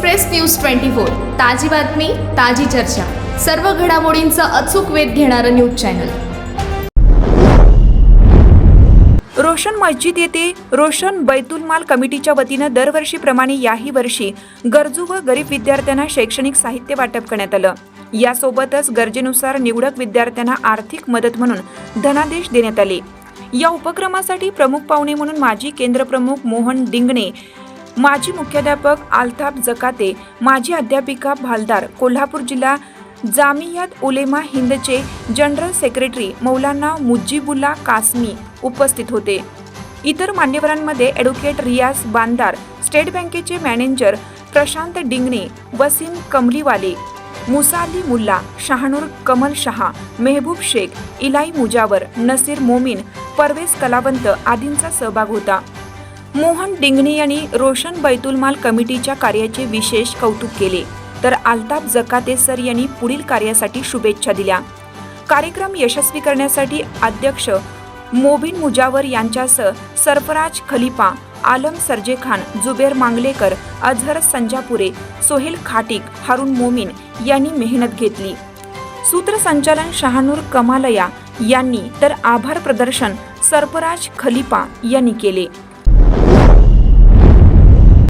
Express news twenty four ताजी बातमी ताजी चर्चा. सर्व घडामोडींचा अचूक वेध घेणारं न्यूज चॅनल. रोशन मस्जिद येथे रोशन बैतुल माल कमिटीच्या वतीनं दरवर्षीप्रमाणे याही वर्षी गरजू व गरीब विद्यार्थ्यांना शैक्षणिक साहित्य वाटप करण्यात आलं. यासोबतच गरजेनुसार निवडक विद्यार्थ्यांना आर्थिक मदत म्हणून धनादेश देण्यात आले. या उपक्रमासाठी प्रमुख पाहुणे म्हणून माजी केंद्रप्रमुख मोहन डिंगणे माजी मुख्याध्यापक आल्ताफ जकाते माजी अध्यापिका भालदार कोल्हापूर जिल्हा जामियात उलेमा हिंदचे जनरल सेक्रेटरी मौलाना मुजीबुल्ला कासमी उपस्थित होते. इतर मान्यवरांमध्ये ॲडव्होकेट रियाज बांदार स्टेट बँकेचे मॅनेजर प्रशांत डिंगणे वसीम कमलीवाले मुसाली मुल्ला शहानूर कमल शहा मेहबूब शेख इलाई मुजावर नसीर मोमीन परवेज कलावंत आदींचा सहभाग होता. मोहन डिंगणे यांनी रोशन बैतुलमाल कमिटीच्या कार्याचे विशेष कौतुक केले. तर आलताफ जकाते सर यांनी पुढील कार्यासाठी शुभेच्छा दिल्या. कार्यक्रम यशस्वी करण्यासाठी अध्यक्ष मोबिन मुजावर यांच्यासह सरफराज खलिफा आलम सरजे खान जुबेर मांगलेकर अझहर संजापुरे सोहेल खाटिक हारून मोमीन यांनी मेहनत घेतली. सूत्रसंचालन शहानूर कमालया यांनी तर आभार प्रदर्शन सरफराज खलिफा यांनी केले.